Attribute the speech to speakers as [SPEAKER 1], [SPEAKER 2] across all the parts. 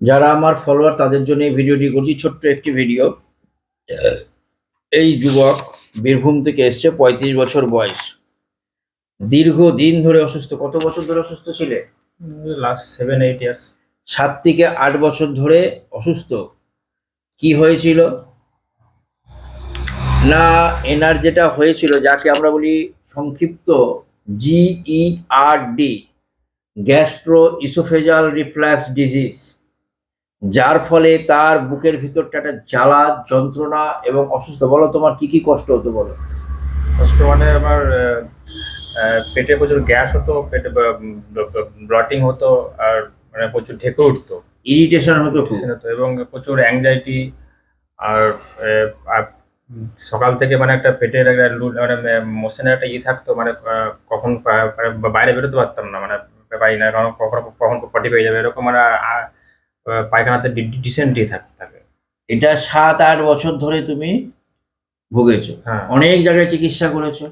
[SPEAKER 1] যারা আমার ফলোয়ার তাদের জন্য এই ভিডিওটি করছি। ছোট্ট একটি ভিডিও এই যুবক বীরভূম থেকে এসছে পঁয়ত্রিশ বছর বয়স। দীর্ঘ দিন ধরে অসুস্থ। কত বছর ধরে অসুস্থ ছিলে?
[SPEAKER 2] লাস্ট সেভেন এইট ইয়ার্স
[SPEAKER 1] সাত থেকে আট বছর ধরে অসুস্থ। কি হয়েছিল? না এনার যেটা হয়েছিল যাকে আমরা বলি সংক্ষিপ্ত E G E R D gastro oesophageal reflux disease যার ফলে তার বুকের ভিতরটা একটা জ্বালা যন্ত্রণা এবং অসুস্থ। বলো তোমার কি কি কষ্ট হতো বলো?
[SPEAKER 2] কষ্ট মানে আমার পেটে প্রচুর গ্যাস হতো পেটে ব্লটিং হতো আর মানে প্রচুর ঢেকে উঠতো।
[SPEAKER 1] ইরিটেশন হতো
[SPEAKER 2] হতো এবং প্রচুর অ্যাংজাইটি আর সকাল থেকে মানে একটা পেটের একটা মানে মোশনের একটা ই থাকতো মানে কখন পা- বাইরে বেরোতে পারতাম না মানে পারি না কারণ কখন কখন পটি পেয়ে যাবে এরকম মানে পায়খানাতে ডিসেন্ট্রি থাকে থাকে।
[SPEAKER 1] এটা সাত আট বছর ধরে তুমি ভুগেছো।
[SPEAKER 2] হ্যাঁ।
[SPEAKER 1] অনেক জায়গায় চিকিৎসা করেছ।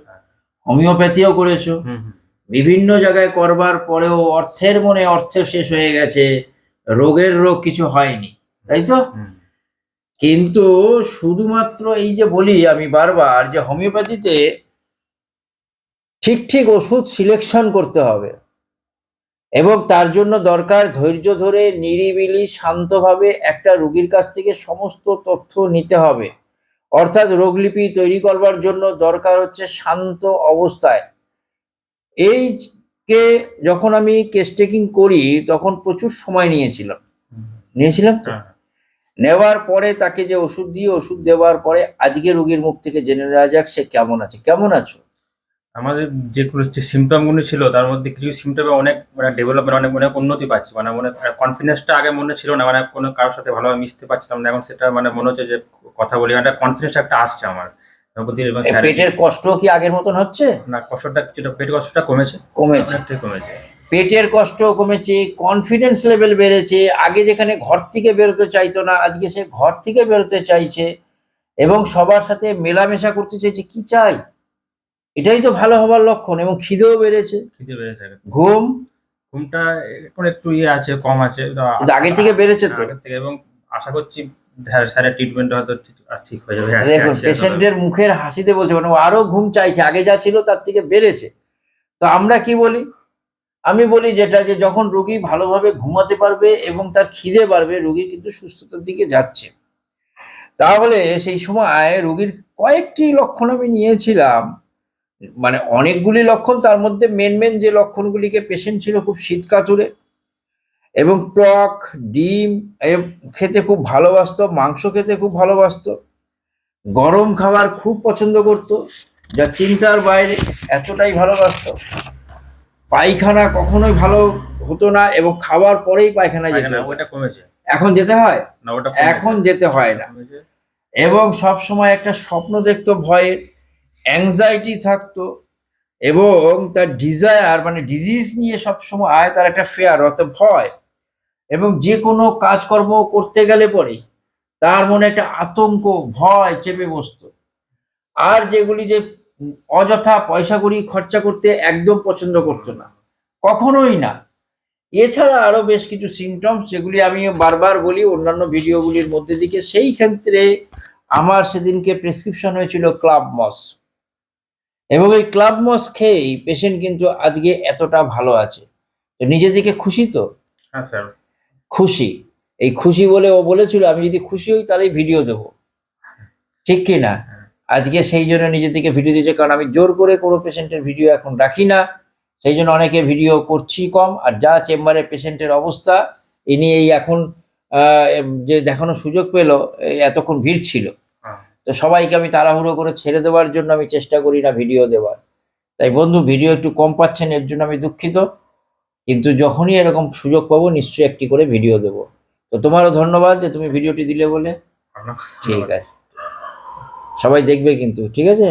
[SPEAKER 1] হোমিওপ্যাথিও করেছ। বিভিন্ন জায়গায় করবার পরেও অর্থের মনে অর্থ শেষ হয়ে গেছে। রোগের রোগ কিছু হয়নি তাই তো? কিন্তু শুধুমাত্র এই যে বলি আমি বারবার যে হোমিওপ্যাথিতে ঠিক ঠিক ওষুধ সিলেকশন করতে হবে। এবং তার জন্য দরকার ধৈর্য ধরে নিরিবিলি শান্তভাবে একটা রোগীর কাছ থেকে সমস্ত তথ্য নিতে হবে। অর্থাৎ রোগলিপি তৈরি করবার জন্য দরকার হচ্ছে শান্ত অবস্থায়। এই কে যখন আমি কেস টেকিং করি তখন প্রচুর সময় নিয়েছিলাম। নিয়েছিলাম তো?
[SPEAKER 2] হ্যাঁ।
[SPEAKER 1] নেওয়ার পরে তাকে যে ওষুধ দিয়ে ওষুধ দেওয়ার পরে আজকে রোগীর মুখ থেকে জেনে নেওয়া যাক সে কেমন আছে। কেমন আছো?
[SPEAKER 2] আমাদের যেগুলো যে সিমটমগুলো ছিল তার মধ্যে কিছু সিমটমে অনেক মানে ডেভেলপমেন্ট অনেক অনেক উন্নতি পাচ্ছি। মানে মনে কনফিডেন্সটা আগে মনে ছিল না মানে কোনো কারোর সাথে ভালোভাবে মিশতে পারছিলাম না। এখন সেটা মানে মনে হচ্ছে যে কথা বলি একটা কনফিডেন্স একটা আসছে আমার।
[SPEAKER 1] পেটের কষ্ট কি আগের মতন হচ্ছে?
[SPEAKER 2] না কষ্টটা যেটা পেট কষ্টটা কমেছে।
[SPEAKER 1] কমেছে।
[SPEAKER 2] কমেছে।
[SPEAKER 1] পেটের কষ্ট কমেছে কনফিডেন্স লেভেল বেড়েছে। আগে যেখানে ঘর থেকে বেরোতে চাইতো না আজকে সে ঘর থেকে বেরোতে চাইছে। এবং সবার সাথে মেলামেশা করতে চাইছে কি চাই? এটাই তো ভালো হবার লক্ষণ এবং খিদেও বেড়েছে।
[SPEAKER 2] খিদে বেড়েছে
[SPEAKER 1] ঘুম?
[SPEAKER 2] ঘুমটা এখন একটু ইয়ে আছে কম আছে।
[SPEAKER 1] আগের থেকে বেড়েছে তো?
[SPEAKER 2] আগের থেকে এবং আশা করছি স্যার- স্যারের ট্রিটমেন্ট হয়তো ঠিক- হয়ে যাবে।
[SPEAKER 1] দেখুন পেশেন্টের মুখের হাসিতে বলছে মানে আরও ঘুম চাইছে আগে যা ছিল তার থেকে বেড়েছে। তো আমরা কি বলি? আমি বলি যেটা যে যখন রোগী ভালোভাবে ঘুমাতে পারবে এবং তার খিদে বাড়বে রোগী কিন্তু সুস্থতার দিকে যাচ্ছে। তাহলে সেই সময় রোগীর কয়েকটি লক্ষণ আমি নিয়েছিলাম। মানে অনেকগুলি লক্ষণ তার মধ্যে মেন মেন যে লক্ষণগুলিকে পেশেন্ট ছিল খুব শীতকাতুরে এবং টক ডিম খেতে খুব ভালোবাসতো মাংস খেতে খুব ভালোবাসতো গরম খাবার খুব পছন্দ করত যা চিন্তার বাইরে এতটাই ভালোবাসতো। পায়খানা কখনোই ভালো হতো না এবং খাওয়ার পরেই পায়খানা যেতে এখন যেতে হয়। এখন যেতে হয় না। এবং সব সময় একটা স্বপ্ন দেখতো ভয়ের অ্যাংজাইটি থাকতো এবং তার ডিজায়ার মানে ডিজিজ নিয়ে সব সময় আয়, তার একটা ফেয়ার অর্থাৎ ভয়। এবং যে কোনো কাজকর্ম করতে গেলে পরে তার মনে একটা আতঙ্ক, ভয় চেপে বসতো। আর যেগুলি যে অযথা পয়সা করি খরচা করতে একদম পছন্দ করতো না, কখনোই না। এছাড়া আরও বেশ কিছু সিমটমস যেগুলি আমি বারবার বলি, অন্যান্য ভিডিওগুলির মধ্যে দিকে, সেই ক্ষেত্রে আমার সেদিনকে প্রেসক্রিপশন হয়েছিল ক্লাব মস এবং এই ক্লাব মস খেয়েই পেশেন্ট কিন্তু আজকে এতটা ভালো আছে। তো নিজে থেকে খুশি তো?
[SPEAKER 2] হ্যাঁ স্যার।
[SPEAKER 1] খুশি। এই খুশি বলে ও বলেছিল আমি যদি খুশি হই তাহলে ভিডিও দেব। ঠিক কি না? আজকে সেই জন্য নিজে থেকে ভিডিও দিয়েছে কারণ আমি জোর করে কোনো পেশেন্টের ভিডিও এখন রাখি না। সেই জন্য অনেকে ভিডিও করছি কম আর যা চেম্বারে পেশেন্টের অবস্থা এ নিয়ে এই এখন আহ, যে দেখানোর সুযোগ পেল এতক্ষণ ভিড় ছিল। তো সবাইকে আমি তাড়াহুড়ো করে ছেড়ে দেওয়ার জন্য আমি চেষ্টা করি না ভিডিও দেওয়ার। তাই বন্ধু ভিডিও একটু কম পাচ্ছেন এর জন্য আমি দুঃখিত। কিন্তু যখনই এরকম সুযোগ পাবো নিশ্চয়ই একটি করে ভিডিও দেবো। তো তোমারও ধন্যবাদ যে তুমি ভিডিওটি দিলে বলে। ঠিক আছে। সবাই দেখবে কিন্তু ঠিক আছে?